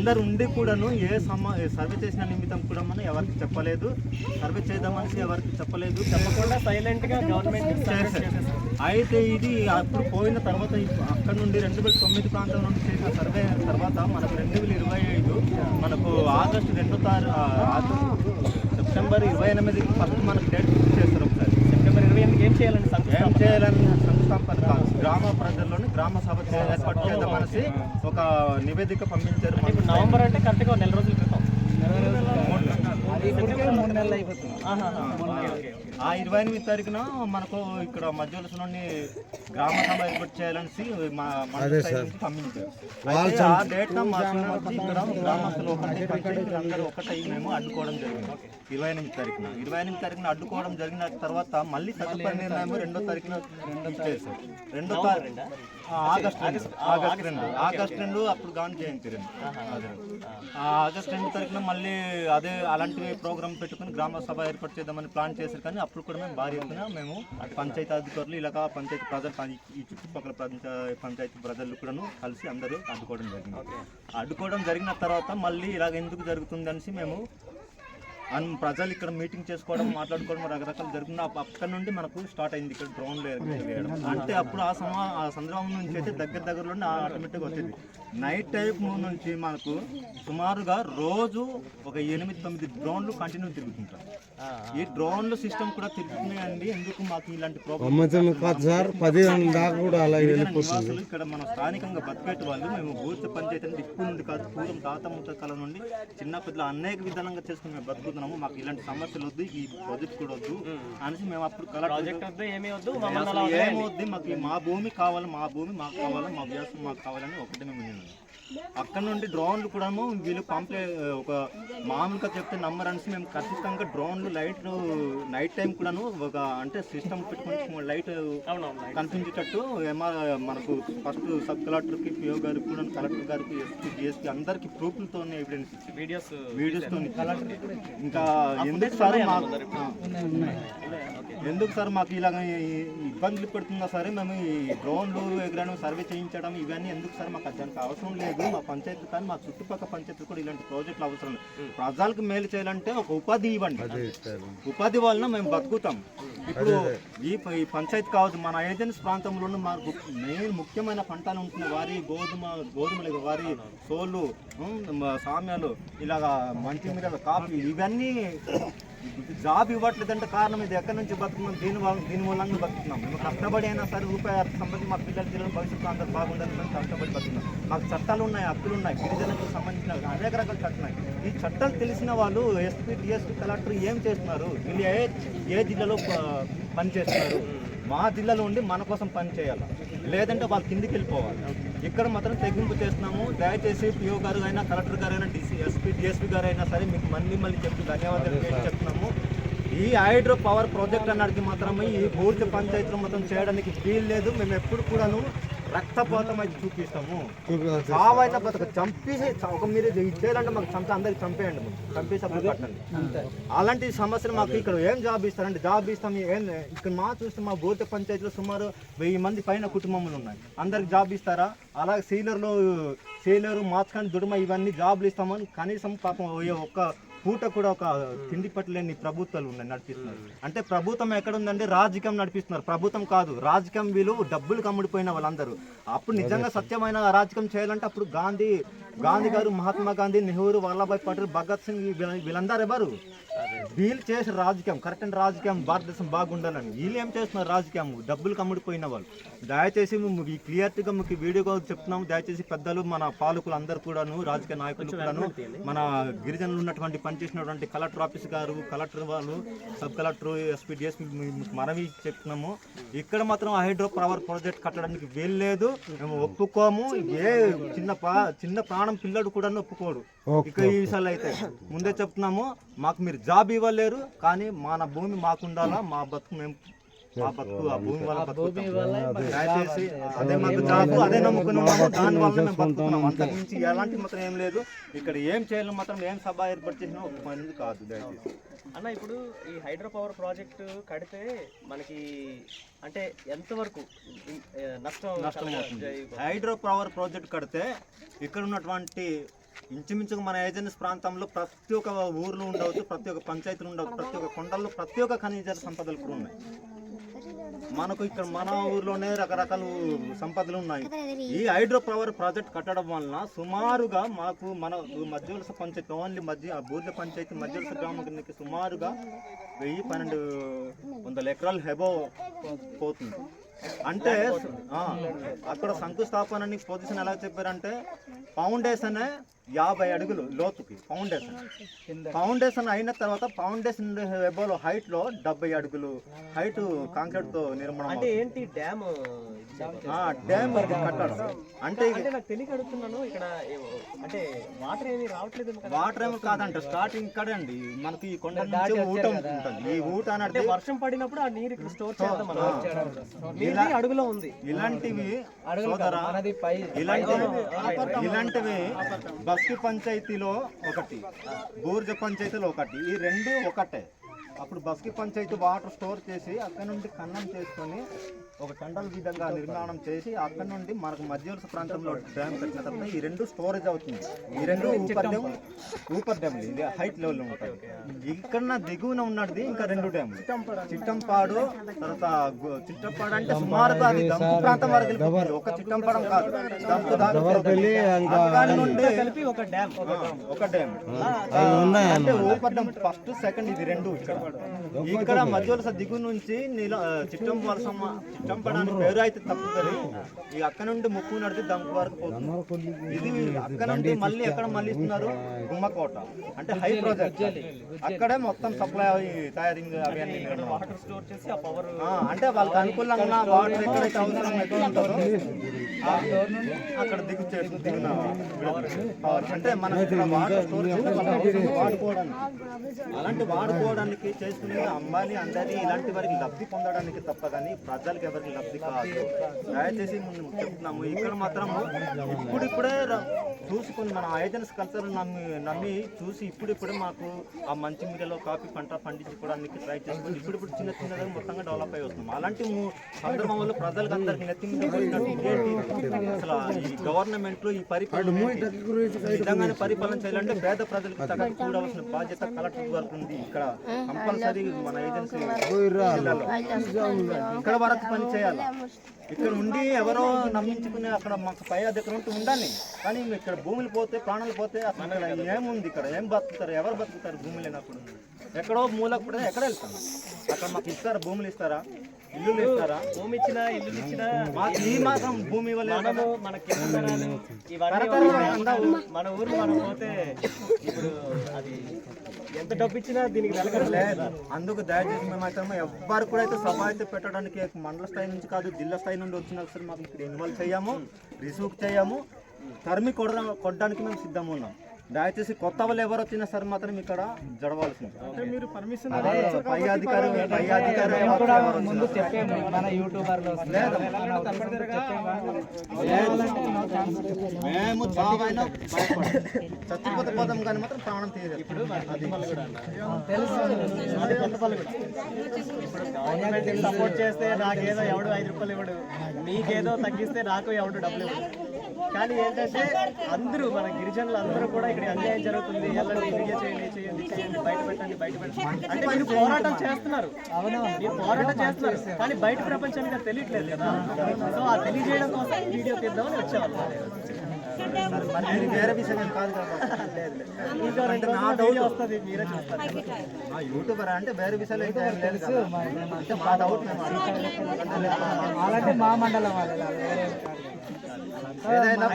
అందరు ఉండి కూడాను ఏ సమ సర్వే చేసిన నిమిత్తం కూడా మనం ఎవరికి చెప్పలేదు. సర్వే చేద్దామనేసి ఎవరికి చెప్పలేదు. చెప్పకుండా సైలెంట్గా గవర్నమెంట్. అయితే ఇది అప్పుడు పోయిన తర్వాత అక్కడ నుండి రెండు వేల తొమ్మిది ప్రాంతం నుండి చేసిన సర్వే తర్వాత మనకు రెండు వేల ఇరవై ఐదు మనకు ఆగస్టు రెండో తారీఖు సెప్టెంబర్ ఇరవై ఎనిమిది ఫస్ట్ మనకు డేట్ ఫిక్స్ చేస్తారు ఒకసారి. సెప్టెంబర్ ఇరవై ఎనిమిది ఏం చేయాలండి? ఏం చేయాలని కాదు గ్రామ ప్రజల్లోని గ్రామ సభ ఏర్పాటు చేద్దామనేసి ఒక నివేదిక పంపించారు. నవంబర్ అంటే కరెక్ట్గా నెల రోజుల క్రితం మూడు నెలలు అయిపోతుంది. ఆ ఇరవై ఎనిమిది తారీఖున మనకు ఇక్కడ మధ్యవలస నుండి గ్రామ సభ ఏర్పాటు చేయాలనేసి మా నుంచి పంపించారు ఆ డేట్ వచ్చి ఇక్కడ గ్రామస్తులు ఒకటి పంచాయతీలు అందరూ ఒకటై మేము అడ్డుకోవడం జరిగింది. ఇరవై ఎనిమిది తారీఖున. ఇరవై ఎనిమిది తారీఖున అడ్డుకోవడం జరిగిన తర్వాత మళ్ళీ తదుపరి నిర్ణయం రెండో తారీఖున చేశారు రెండో తారీఖు ఆగస్ట్ రెండు. ఆగస్ట్ రెండు. ఆగస్ట్ రెండు అప్పుడు గాంధీ జయంతి రెండు. ఆగస్ట్ రెండు తారీఖున మళ్ళీ అదే అలాంటి ప్రోగ్రామ్ పెట్టుకుని గ్రామ సభ ఏర్పాటు చేద్దామని ప్లాన్ చేశారు కానీ అప్పుడు కూడా మేము భారీ ఎత్తున మేము పంచాయతీ అధికారులు ఇలాగ పంచాయతీ ప్రజలు ఈ చుట్టుపక్కల పంచ- పంచాయతీ ప్రజలు కూడాను కలిసి అందరూ అడ్డుకోవడం జరిగింది. అడ్డుకోవడం జరిగిన తర్వాత మళ్ళీ ఇలాగ ఎందుకు జరుగుతుంది అనేసి మేము అన్ ప్రజలు ఇక్కడ మీటింగ్ చేసుకోవడం మాట్లాడుకోవడం రకరకాలు జరుగుతుంది అక్కడ నుండి మనకు స్టార్ట్ అయింది ఇక్కడ డ్రోన్లు వేయడం. అంటే అప్పుడు ఆ సమా ఆ సందర్భం నుంచి అయితే దగ్గర దగ్గరలోనే ఆటోమేటిక్గా వచ్చింది. నైట్ టైం నుంచి మనకు సుమారుగా రోజు ఒక ఎనిమిది తొమ్మిది డ్రోన్లు కంటిన్యూ తిరుగుతుంటారు ఈ డ్రోన్లు సిస్టమ్ కూడా తిరుగుతున్నాయండి. ఎందుకు మాకు ఇలాంటి ప్రాబ్లమ్ దాకా కూడా అలా నివాసులు ఇక్కడ మన స్థానికంగా బతికేట వాళ్ళు మేము బూర్చ పంచాయతీ అంటే ఇప్పుడు నుండి కాదు పూర్వం తాత ముత్త కాలం నుండి చిన్న పెద్దలు అనేక విధాలుగా చేసుకుని మేము బతుకుతున్నాము మాకు ఇలాంటి సమస్యలు వద్దు ఈ ప్రాజెక్ట్ కూడా వద్దు అనేసి మేము అప్పుడు ప్రాజెక్ట్ వద్దు ఏమీ వద్దు మాకు మా భూమి కావాలి మా భూమి మాకు కావాలి మా వ్యవసాయం మాకు కావాలని ఒకటే మేము. అక్కడ నుండి డ్రోన్లు కూడా వీళ్ళు పంపే ఒక మామూలుగా చెప్తే నంబర్ అనేసి మేము ఖచ్చితంగా డ్రోన్లు లైట్ నైట్ టైం కూడాను ఒక అంటే సిస్టమ్ పెట్టుకుని లైట్ కనిపించేటట్టు ఎంఆర్ మనకు ఫస్ట్ సబ్ కలెక్టర్కి పిఓ గారికి కూడా కలెక్టర్ గారికి ఎస్పీ డిఎస్పీ అందరికి ప్రూఫ్లతో ఎవిడెన్స్ వీడియోస్ వీడియోస్తో ఇంకా ఎందుకు సార్ మాకు? ఎందుకు సార్ మాకు ఇలాగ ఈ- ఇబ్బందులు పెడుతున్నా సరే మేము ఈ డ్రోన్లు ఎగరడం సర్వే చేయించడం ఇవన్నీ ఎందుకు సార్? మాకు దానికి అవసరం లేదు. మా పంచాయతీ కానీ మా చుట్టుపక్కల పంచాయతీ కూడా ఇలాంటి ప్రాజెక్టులు అవసరం లేదు. ప్రజలకు మేలు చేయాలంటే ఒక ఉపాధి ఇవ్వండి. ఉపాధి వలన మేము బతుకుతాం. ఇప్పుడు ఈ ప- ఈ పంచాయతీ కావచ్చు మన ఏజెన్సీ ప్రాంతంలో మాకు మెయిన్ ముఖ్యమైన పంటలు ఉంటున్నాయి. వారి గోధుమ గోధుమలు వారి సోళ్ళు సామ్యాలు ఇలాగా మంచి మీద కాఫీ ఇవన్నీ జాబ్ ఇవ్వట్లేదంటే కారణం ఇది. ఎక్కడి నుంచి బతుకున్నాం? దీని దీని మూలంగా బతుకుతున్నాం మేము కష్టపడి అయినా సరే రూపాయి అర్థం సంబంధించి మా పిల్లల పిల్లల భవిష్యత్తు అందరూ బాగుండాలని మేము కష్టపడి బతుకున్నాం. మాకు చట్టాలు ఉన్నాయి హక్కులు ఉన్నాయి గిరిజనులకు సంబంధించిన అనేక రకాల చట్టాలు ఉన్నాయి. ఈ చట్టాలు తెలిసిన వాళ్ళు ఎస్పీ డిఎస్పీ కలెక్టర్ ఏం చేస్తున్నారు? వీళ్ళు ఏ ఏ జిల్లాలో ప- పని చేస్తున్నారు మా జిల్లాలో ఉండి మన కోసం పని చేయాలి? లేదంటే వాళ్ళు కిందికి వెళ్ళిపోవాలి. ఇక్కడ మాత్రం తెగింపు చేస్తున్నాము. దయచేసి పిఓ గారు అయినా కలెక్టర్ గారు అయినా డిసి ఎస్పీ డిఎస్పీ గారు అయినా సరే మీకు మళ్ళీ మళ్ళీ చెప్పి ధన్యవాదాలు చెప్తున్నాము ఈ హైడ్రో పవర్ ప్రాజెక్ట్ అన్నది మాత్రమే ఈ పూర్తి పంచాయతీలో మొత్తం చేయడానికి వీలు లేదు. మేము ఎప్పుడు కూడాను రక్తపాతం అయితే చూపిస్తాము. చావైనా బతక చంపేసి ఒక మీరు ఇది చేయాలంటే మాకు చంపి అందరికి చంపేయండి మాకు. చంపేసి అప్పుడు కట్టండి. అలాంటి సమస్యలు మాకు ఇక్కడ ఏం జాబ్ ఇస్తారంటే జాబ్ ఇస్తాం ఏం ఇక్కడ మా చూస్తే మా బోర్త పంచాయతీలో సుమారు వెయ్యి మంది పైన కుటుంబములు ఉన్నాయి. అందరికి జాబ్ ఇస్తారా? అలాగే సీలర్లో సీలరు మార్చుకొని దుడుమ ఇవన్నీ జాబ్లు ఇస్తామని కనీసం పాపం ఒక్క పూట కూడా ఒక తిండి పట్టలేని ప్రభుత్వాలు ఉన్నాయి నడిపిస్తున్నారు. అంటే ప్రభుత్వం ఎక్కడ ఉందంటే రాజకీయం నడిపిస్తున్నారు. ప్రభుత్వం కాదు రాజకీయం వీళ్ళు డబ్బులు కమ్ముడిపోయిన వాళ్ళందరూ. అప్పుడు నిజంగా సత్యమైన రాజకీయం చేయాలంటే అప్పుడు గాంధీ గాంధీ గారు మహాత్మా గాంధీ నెహ్రూ వల్లభాయ్ పటేల్ భగత్ సింగ్ వీళ్ళ- వీళ్ళందరూ ఎవరు? వీళ్ళు చేసే రాజకీయం కరెక్ట్ అండ్ రాజకీయం భారతదేశం బాగుండాలని. వీళ్ళు ఏం చేస్తున్నారు రాజకీయం? డబ్బులు కమ్ముడిపోయిన వాళ్ళు. దయచేసి మేము ఈ క్లియర్గా మీకు వీడియోగా చెప్తున్నాము. దయచేసి పెద్దలు మన పాలకులు అందరూ కూడాను రాజకీయ నాయకులు కూడాను మన గిరిజనులు ఉన్నటువంటి పనిచేసినటువంటి కలెక్టర్ ఆఫీస్ గారు కలెక్టర్ వాళ్ళు సబ్ కలెక్టర్ ఎస్పీ డిఎస్పీ మనవి చెప్తున్నాము. ఇక్కడ మాత్రం హైడ్రో పవర్ ప్రాజెక్ట్ కట్టడానికి వీల్లేదు. మేము ఒప్పుకోము. ఏ చిన్న చిన్న ప్రాణం పిల్లడు కూడా ఒప్పుకోడు. ఇక ఈ విషయాలు అయితే ముందే చెప్తున్నాము. మాకు మీరు జాబ్ ఇవ్వలేరు కానీ మన భూమి మాకు ఉండాలా మా బతుకు మేము మా బతుకు ఆ భూమి వల్ల బతుకుతాం. దయచేసి అదే మాకు జాబ్ అదే నమ్ముకున్నాము దాని వల్ల మేము బతుకుతున్నాం. అంతకు మించి ఎలాంటి మాత్రం ఏం లేదు. ఇక్కడ ఏం చేయాలి మాత్రం ఏం సభ ఏర్పాటు చేసినా ఒక పని కాదు దయచేసి. అన్న ఇప్పుడు ఈ హైడ్రో పవర్ ప్రాజెక్టు కడితే మనకి అంటే ఎంతవరకు నష్టం నష్టం హైడ్రో పవర్ ప్రాజెక్ట్ కడితే ఇక్కడ ఉన్నటువంటి ఇంచుమించుగా మన ఏజెన్సీ ప్రాంతంలో ప్రతి ఒక్క ఊర్లో ఉండవచ్చు ప్రతి ఒక్క పంచాయతీలు ఉండవచ్చు ప్రతి ఒక్క కొండల్లో ప్రతి ఒక్క ఖనిజ సంపదలు కూడా ఉన్నాయి. మనకు ఇక్కడ మన ఊర్లోనే రకరకాల సంపదలు ఉన్నాయి. ఈ హైడ్రో పవర్ ప్రాజెక్ట్ కట్టడం వలన సుమారుగా మాకు మన మధ్యవలస పంచాయతీ ఓన్లీ మధ్య బూర్ల పంచాయతీ మధ్యవలస గ్రామానికి సుమారుగా వెయ్యి పన్నెండు వందల ఎకరాలు హెబో పోతుంది. అంటే అక్కడ శంకుస్థాపనని పొజిషన్ ఎలా చెప్పారంటే ఫౌండేషన్ యాభై అడుగులు లోతుకి ఫౌండేషన్ ఫౌండేషన్ అయిన తర్వాత ఫౌండేషన్ ఎబోలో హైట్లో డెబ్బై అడుగులు హైట్ కాంక్రీట్తో నిర్మాణం అంటే ఏంటి డ్యామ్ డ్యామ్ ఇది కట్టాడు అంటే నాకు తెలియక అడుగుతున్నాను ఇక్కడ అంటే వాటర్ ఏమీ రావట్లేదు వాటర్ ఏమో కాదంట స్టార్టింగ్ ఇక్కడే అండి. మనకి ఈ కొండ ఊట ఉంటుంది. ఈ ఊట అంటే వర్షం పడినప్పుడు ఆ నీరు ఇక్కడ స్టోర్ చేద్దాం అడుగులో ఉంది. ఇలాంటివి సోదరా ఇలాంటివి ఇలాంటివి బస్కి పంచాయతీలో ఒకటి బూర్జ పంచాయతీలో ఒకటి ఈ రెండు ఒకటే. అప్పుడు బస్కి పంచాయతీ వాటర్ స్టోర్ చేసి అక్కడ నుండి ఖననం చేసుకొని ఒక టండల్ విధంగా నిర్మాణం చేసి అక్కడ నుండి మనకు మధ్యవలస ప్రాంతంలో డ్యామ్ కట్టిన తర్వాత ఈ రెండు స్టోరేజ్ అవుతుంది. ఈ రెండు ఊపర్ డ్యామ్ ఊపర్ డ్యామ్ ఇది హైట్ లెవెల్ ఉంటుంది ఇక్కడ దిగువన ఉన్నది ఇంకా రెండు డ్యామ్ చిట్టంపాడు తర్వాత చిట్టంపాడు అంటే సుమారుగా అది దంపు ప్రాంతం వరకు. ఒక చిట్టంపాడం కాదు దంపు అక్కడి నుండి కలిపి ఒక డ్యామ్. ఒక డ్యామ్. అంటే ఊపర్ డ్యామ్ ఫస్ట్ సెకండ్ ఇది రెండు ఇక్కడ. ఇక్కడ మధ్యవలస దిగు నుంచి నీల చిట్టం వలస చిట్టంపడానికి పేరు అయితే తప్పుతుంది ఇక అక్కడ నుండి ముక్కు నడిచి దంపు వరకు పోతుంది. ఇది అక్కడ నుండి మళ్ళీ ఎక్కడ మళ్ళీ ఇస్తున్నారు గుమ్మకోట అంటే హై ప్రాజెక్ట్ అక్కడే మొత్తం సప్లై తయారింగ్ అవి అన్ని నిర్మాణం. వాటర్ స్టోర్ చేసి ఆ పవర్ అంటే వాళ్ళకి అనుకూలంగా వాటర్ ఎక్కడైతే అవసరం ఎక్కువ ఉంటుందో ఆ, అక్కడ దిగు చేసి దిగున పవర్. అంటే మన వాటర్ స్టోర్ చేసి వాడుకోవడానికి. అలాంటి వాడుకోవడానికి చేసుకునే అంబానీ అందరి ఇలాంటి వారికి లబ్ధి పొందడానికి తప్ప కానీ ప్రజలకు ఎవరికి లబ్ధి కాదు. దయచేసి ముందు చెప్తున్నాము. ఇక్కడ మాత్రం ఇప్పుడిప్పుడే చూసుకొని మన ఏజెన్సీ కల్చర్ నమ్మి నమ్మి చూసి ఇప్పుడిప్పుడే మాకు ఆ మంచి మీడియాలో కాఫీ పంట పండించుకోవడానికి ట్రై చేసుకొని ఇప్పుడిప్పుడు చిన్న చిన్నగా మొత్తంగా డెవలప్ అయి వస్తున్నాం. అలాంటి సందర్భంలో ప్రజలకు అందరికి నెత్తి అసలు ఈ గవర్నమెంట్లో ఈ పరిపాలన విధంగానే పరిపాలన చేయాలంటే పేద ప్రజలకు తగ్గ చూడవలసిన బాధ్యత కలెక్టర్ వరకు ఉంది. ఇక్కడ కంపల్సరీ మన ఏజెన్సీ జిల్లాలో ఇక్కడ వరకు పని చేయాలి? ఇక్కడ ఉండి ఎవరో నమ్మించుకుని అక్కడ మాకు పై దగ్గర ఉంటూ ఉండాలి. కానీ ఇక్కడ భూములు పోతే ప్రాణాలు పోతే అసలు ఇక్కడ ఏముంది ఇక్కడ? ఏం బతుకుతారు? ఎవరు బతుకుతారు భూమి లేనప్పుడు? ఎక్కడో మూలకు పడితే ఎక్కడ వెళ్తాం? అక్కడ మాకు ఇస్తారా? భూములు ఇస్తారా? ఇల్లులు ఇస్తారా? భూమి ఇచ్చినా ఇల్లు ఇచ్చినా మాకు ఈ మాత్రం భూమి ఇవ్వలేదు మనము మన కింద తరాలు ఇవన్నీ తరతరాలు అందరూ మన ఊరు మనం పోతే ఇప్పుడు అది ఎంత డబ్బు ఇచ్చినా దీనికి లేదు. అందుకు దయచేసి మేము అయితే ఎవ్వరు కూడా అయితే సభ అయితే పెట్టడానికి మండల స్థాయి నుంచి కాదు జిల్లా స్థాయి నుండి వచ్చిన సరే మాకు ఇక్కడ ఇన్వాల్వ్ చేయము రిసీవ్ చేయము. తరిమి కొడ కొట్టడానికి మేము సిద్ధంగా ఉన్నాం. దయచేసి కొత్త వాళ్ళు ఎవరు వచ్చినా సరే మాత్రం ఇక్కడ జడవలసింది అంటే మీరు పర్మిషన్ పై అధికారి పై అధికారి ముందు చెప్పాము మన యూట్యూబర్లు మేము చావైనా చచ్చిపోతే పోతాం కానీ మాత్రం ప్రాణం ఇప్పుడు గవర్నమెంట్ సపోర్ట్ చేస్తే నాకేదో ఎవడు ఐదు రూపాయలు ఇవ్వడు. నీకేదో తగ్గిస్తే నాకు ఎవడు డబ్బులు ఇవ్వడు. కానీ ఏంటంటే అందరూ మన గిరిజనులు అందరూ కూడా ఇక్కడ అన్యాయం జరుగుతుంది వెళ్ళండి వీడియో చేయండి చేయండి చేయండి బయట పెట్టండి బయట పెట్టండి. అంటే మీరు పోరాటం చేస్తున్నారు. మీరు పోరాటం చేస్తున్నారు. కానీ బయట ప్రపంచానికి అది తెలియట్లేదు కదా. సో ఆ తెలియజేయడం కోసం వీడియో తీద్దామని వచ్చేవాళ్ళు. వేరే విషయం కాదు వస్తుంది మీరే చూస్తారు. యూట్యూబర్ అంటే వేరే విషయాలు మా డౌట్. అలాంటి మా మండలం వాళ్ళు. ఏదైనా